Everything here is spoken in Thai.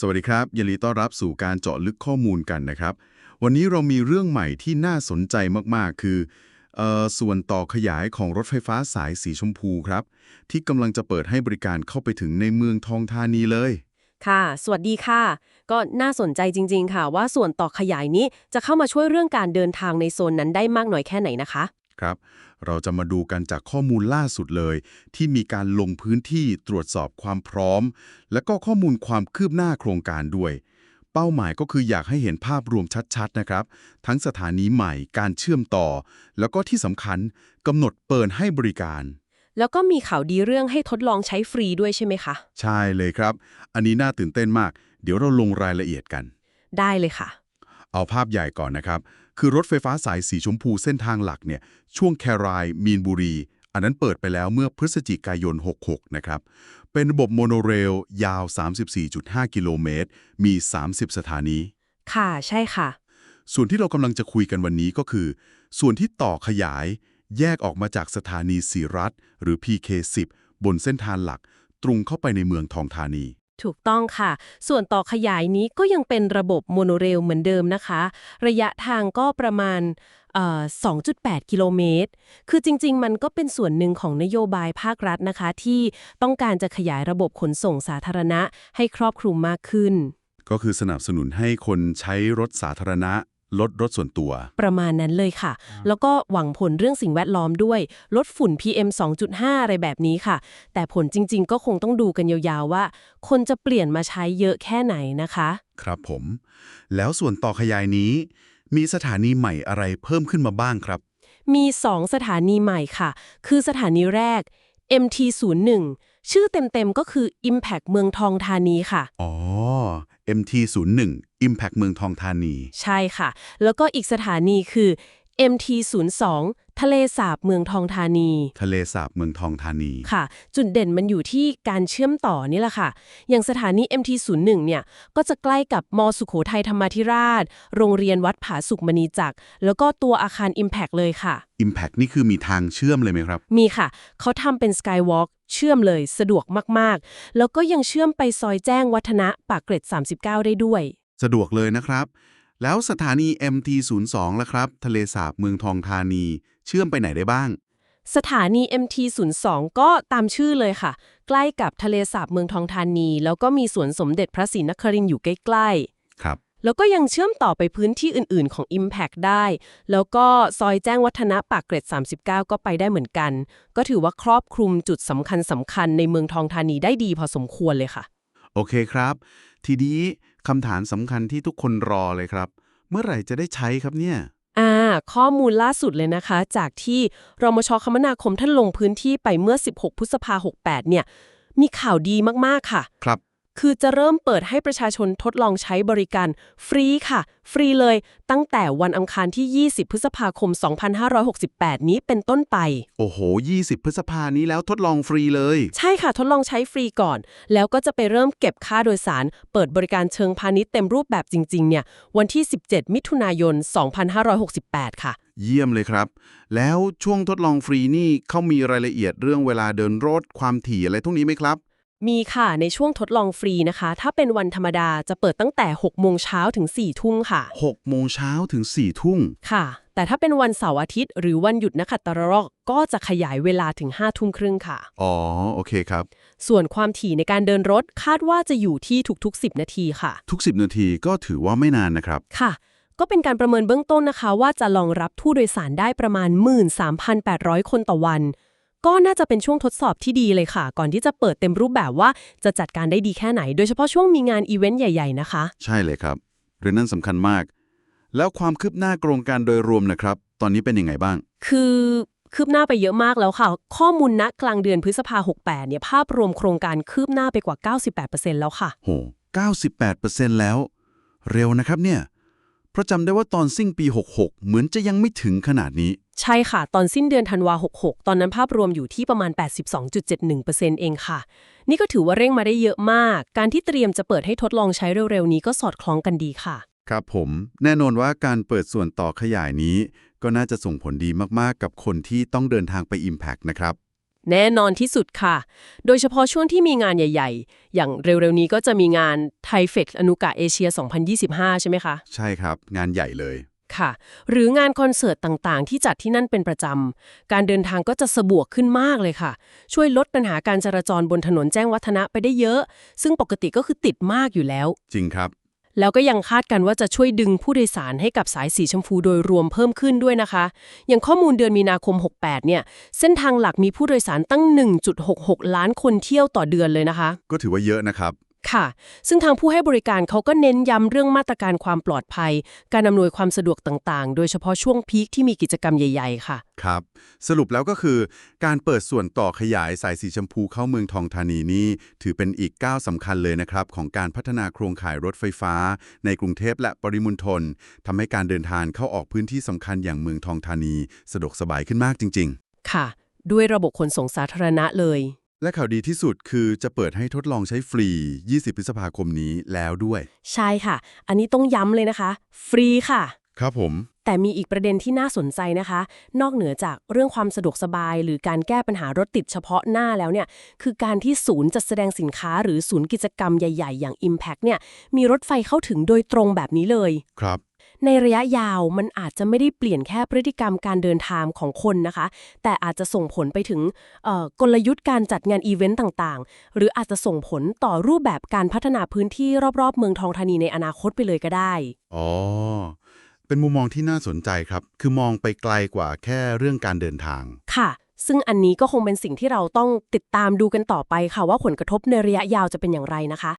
สวัสดีครับยินดีต้อนรับสู่การเจาะลึกข้อมูลกันนะครับ วันนี้เรามีเรื่องใหม่ที่น่าสนใจมากๆ คือออส่วนต่อขยายของรถไฟฟ้าสายสีชมพูครับ ที่กำลังจะเปิดให้บริการเข้าไปถึงในเมืองทองธานีเลย ค่ะ สวัสดีค่ะ ก็น่าสนใจจริง ๆ ค่ะ ว่าส่วนต่อขยายนี้จะเข้ามาช่วยเรื่องการเดินทางในโซนนั้นได้มากน้อยแค่ไหนนะคะ ครับ เราจะมาดูกันจากข้อมูลล่าสุดเลย ที่มีการลงพื้นที่ตรวจสอบความพร้อม และก็ข้อมูลความคืบหน้าโครงการด้วย เป้าหมายก็คืออยากให้เห็นภาพรวมชัดๆนะครับ ทั้งสถานีใหม่การเชื่อมต่อ แล้วก็ที่สำคัญกำหนดเปิดให้บริการแล้วก็มีข่าวดีเรื่องให้ทดลองใช้ฟรีด้วยใช่ไหมคะ ใช่เลยครับ อันนี้น่าตื่นเต้นมาก เดี๋ยวเราลงรายละเอียดกัน ได้เลยค่ะ เอาภาพใหญ่ก่อนนะครับ คือรถไฟฟ้าสายสีชมพูเส้นทางหลักเนี่ยช่วงแครายมีนบุรี อันนั้นเปิดไปแล้วเมื่อพฤศจิกายน 66 นะครับ เป็นระบบโมโนเรล ยาว 34.5 กิโลเมตร มี 30 สถานี ค่ะใช่ค่ะ ส่วนที่เรากำลังจะคุยกันวันนี้ก็คือ ส่วนที่ต่อขยาย แยกออกมาจากสถานีสีรัฐ หรือ PK10 บนเส้นทางหลัก ตรงเข้าไปในเมืองทองธานี ถูกต้องค่ะ ส่วนต่อขยายนี้ก็ยังเป็นระบบโมโนเรลเหมือนเดิมนะคะ ระยะทางก็ประมาณ 2.8 กิโลเมตร คือจริง ๆ มันก็เป็นส่วนหนึ่งของนโยบายภาครัฐนะคะ ที่ต้องการจะขยายระบบขนส่งสาธารณะให้ครอบคลุมมากขึ้น ก็คือสนับสนุนให้คนใช้รถสาธารณะ ลดรถส่วนตัว ประมาณนั้นเลยค่ะ แล้วก็หวังผลเรื่องสิ่งแวดล้อมด้วย ลดฝุ่น PM 2.5 อะไรแบบนี้ค่ะ แต่ผลจริง ๆ ก็คงต้องดูกันยาวๆว่า คนจะเปลี่ยนมาใช้เยอะแค่ไหนนะคะ ครับผม แล้วส่วนต่อขยายนี้ มีสถานีใหม่อะไรเพิ่มขึ้นมาบ้างครับ มี 2 สถานีใหม่ค่ะ คือสถานีแรก MT01 ชื่อเต็มๆก็คือ Impact เมืองทองธานีค่ะ อ๋อ MT01 Impact เมืองทองธานี ใช่ค่ะ แล้วก็อีกสถานีคือ MT02 ทะเลสาบเมืองทองธานี ทะเลสาบเมืองทองธานี ค่ะ จุดเด่นมันอยู่ที่การเชื่อมต่อนี่แหละค่ะ อย่างสถานี MT01 เนี่ย ก็จะใกล้กับมสุโขทัยธรรมาธิราช โรงเรียนวัดผาสุกมณีจักร แล้วก็ตัวอาคาร Impact เลยค่ะ Impact นี่คือมีทางเชื่อมเลยไหมครับ มีค่ะ เขาทำเป็น Skywalk เชื่อมเลยสะดวกมากๆ แล้วก็ยังเชื่อมไปซอยแจ้งวัฒนะปากเกร็ด 39 ได้ด้วย สะดวกเลยนะครับ แล้วสถานี MT02 ล่ะครับ ทะเลสาบเมืองทองธานี เชื่อมไปไหนได้บ้าง สถานี MT02 ก็ตามชื่อเลยค่ะ ใกล้กับทะเลสาบเมืองทองธานี แล้วก็มีสวนสมเด็จพระศรีนครินทร์อยู่ใกล้ๆ ครับ แล้วก็ยังเชื่อมต่อไปพื้นที่อื่นๆ ของ Impact ได้ แล้วก็ซอยแจ้งวัฒนะปากเกร็ด 39 ก็ไปได้เหมือนกัน ก็ถือว่าครอบคลุมจุดสำคัญสำคัญในเมืองทองธานีได้ดีพอสมควรเลยค่ะ โอเคครับ ทีนี้ คำถามสำคัญที่ทุกคนรอเลยครับ เมื่อไหร่จะได้ใช้ครับเนี่ย อ่า ข้อมูลล่าสุดเลยนะคะ จากที่รมชคมนาคมท่านลงพื้นที่ไปเมื่อ 16 พฤษภา68 เนี่ย มีข่าวดีมาก ๆ ค่ะ ครับ คือจะเริ่มเปิดให้ประชาชนทดลองใช้บริการ ฟรีค่ะ ฟรีเลย ตั้งแต่วันอังคารที่ 20 พฤษภาคม 2568 นี้เป็นต้นไป โอ้โห 20 พฤษภานี้แล้วทดลองฟรีเลย ใช่ค่ะ ทดลองใช้ฟรีก่อน แล้วก็จะไปเริ่มเก็บค่าโดยสาร เปิดบริการเชิงพาณิชย์เต็มรูปแบบจริง ๆ เนี่ย วันที่ 17 มิถุนายน 2568 ค่ะ เยี่ยมเลยครับ แล้วช่วงทดลองฟรีนี่เขามีรายละเอียดเรื่องเวลาเดินรถความถี่อะไรทุกนี้ไหมครับ มีค่ะในช่วงทดลองฟรีนะคะ ถ้าเป็นวันธรรมดาจะเปิดตั้งแต่ 6 โมงเช้าถึง 4 ทุ่มค่ะ 6โมงเช้าถึง4ทุ่มค่ะ แต่ถ้าเป็นวันเสาร์อาทิตย์ หรือวันหยุดนักขัตฤกษ์ก็จะขยายเวลาถึง 5 ทุ่มครึ่งค่ะ อ๋อ โอเคครับ ส่วนความถี่ในการเดินรถคาดว่าจะอยู่ที่ทุกๆ 10 นาทีค่ะ ทุก 10 นาทีก็ถือว่าไม่นานนะครับ ค่ะ ก็เป็นการประเมินเบื้องต้นนะคะ ว่าจะรองรับผู้โดยสารได้ประมาณ 13,800 คนต่อวัน ก็น่าจะเป็นช่วงทดสอบที่ดีเลยค่ะ ก่อนที่จะเปิดเต็มรูปแบบว่าจะจัดการได้ดีแค่ไหน โดยเฉพาะช่วงมีงานอีเวนต์ใหญ่ ๆ นะคะ ใช่เลยครับเรื่องนั้นสำคัญมาก แล้วความคืบหน้าโครงการโดยรวมนะครับ ตอนนี้เป็นยังไงบ้าง คือคืบหน้าไปเยอะมากแล้วค่ะ ข้อมูลณกลางเดือนพฤษภา68เนี่ยภาพรวมโครงการคืบหน้าไปกว่า 98%แล้วค่ะ โห 98%แล้ว เร็วนะครับเนี่ย เพราะจำได้ว่าตอนสิ้นปี 66 เหมือนจะยังไม่ถึงขนาดนี้ ใช่ค่ะ ตอนสิ้นเดือนธันวา66 ตอนนั้นภาพรวมอยู่ที่ประมาณ 82.71%เองค่ะ นี่ก็ถือว่าเร่งมาได้เยอะมาก การที่เตรียมจะเปิดให้ทดลองใช้เร็วๆ นี้ก็สอดคล้องกันดีค่ะ ครับผม แน่นอนว่าการเปิดส่วนต่อขยายนี้ ก็น่าจะส่งผลดีมากๆ กับคนที่ต้องเดินทางไป Impact นะครับ แน่นอนที่สุดค่ะ โดยเฉพาะช่วงที่มีงานใหญ่ ๆ อย่างเร็วๆ นี้ก็จะมีงานไทเฟกอนุกะเอเชีย 2025 ใช่ไหมคะ ใช่ครับ งานใหญ่เลย ค่ะ หรืองานคอนเสิร์ตต่างๆ ที่จัดที่นั่นเป็นประจำ การเดินทางก็จะสะดวกขึ้นมากเลยค่ะ ช่วยลดปัญหาการจราจรบนถนนแจ้งวัฒนะไปได้เยอะ ซึ่งปกติก็คือติดมากอยู่แล้ว จริงครับ แล้วก็ยังคาดกันว่าจะช่วยดึงผู้โดยสารให้กับสายสีชมพูโดยรวมเพิ่มขึ้นด้วยนะคะ อย่างข้อมูลเดือนมีนาคม 68 เนี่ย เส้นทางหลักมีผู้โดยสารตั้ง 1.66 ล้านคนเที่ยวต่อเดือนเลยนะคะ ก็ถือว่าเยอะนะครับ ค่ะ ซึ่งทางผู้ให้บริการเขาก็เน้นย้ำเรื่องมาตรการความปลอดภัย การอำนวยความสะดวกต่างๆ โดยเฉพาะช่วงพีคที่มีกิจกรรมใหญ่ๆ ค่ะ ครับ สรุปแล้วก็คือการเปิดส่วนต่อขยายสายสีชมพูเข้าเมืองทองธานีนี้ถือเป็นอีกก้าวสำคัญเลยนะครับ ของการพัฒนาโครงข่ายรถไฟฟ้า ในกรุงเทพและปริมณฑลทำให้การเดินทางเข้าออกพื้นที่สำคัญอย่างเมืองทองธานี สะดวกสบายขึ้นมากจริงค่ะ ด้วยระบบขนส่งสาธารณะเลยๆ และข่าวดีที่สุดคือจะเปิดให้ทดลองใช้ฟรี 20 พฤษภาคมนี้แล้วด้วย ใช่ค่ะ อันนี้ต้องย้ำเลยนะคะ ฟรีค่ะ ครับผม แต่มีอีกประเด็นที่น่าสนใจนะคะ นอกเหนือจากเรื่องความสะดวกสบาย หรือการแก้ปัญหารถติดเฉพาะหน้าแล้วเนี่ย คือการที่ศูนย์จัดแสดงสินค้าหรือศูนย์กิจกรรมใหญ่ ๆ อย่าง Impact เนี่ย มีรถไฟเข้าถึงโดยตรงแบบนี้เลย ครับ ในระยะยาวมันอาจจะไม่ได้เปลี่ยนแค่พฤติกรรมการเดินทางของคนนะคะ แต่อาจจะส่งผลไปถึงเอ่อกลยุทธ์การจัดงานอีเวนต์ต่างๆ หรืออาจจะส่งผลต่อรูปแบบการพัฒนาพื้นที่รอบๆ เมืองทองธานีในอนาคตไปเลยก็ได้อ๋อเป็นมุมมองที่น่าสนใจครับ คือมองไปไกลกว่าแค่เรื่องการเดินทางค่ะซึ่งอันนี้ก็คงเป็นสิ่งที่เราต้องติดตามดูกันต่อไปค่ะว่าผลกระทบในระยะยาวจะเป็นอย่างไรนะคะ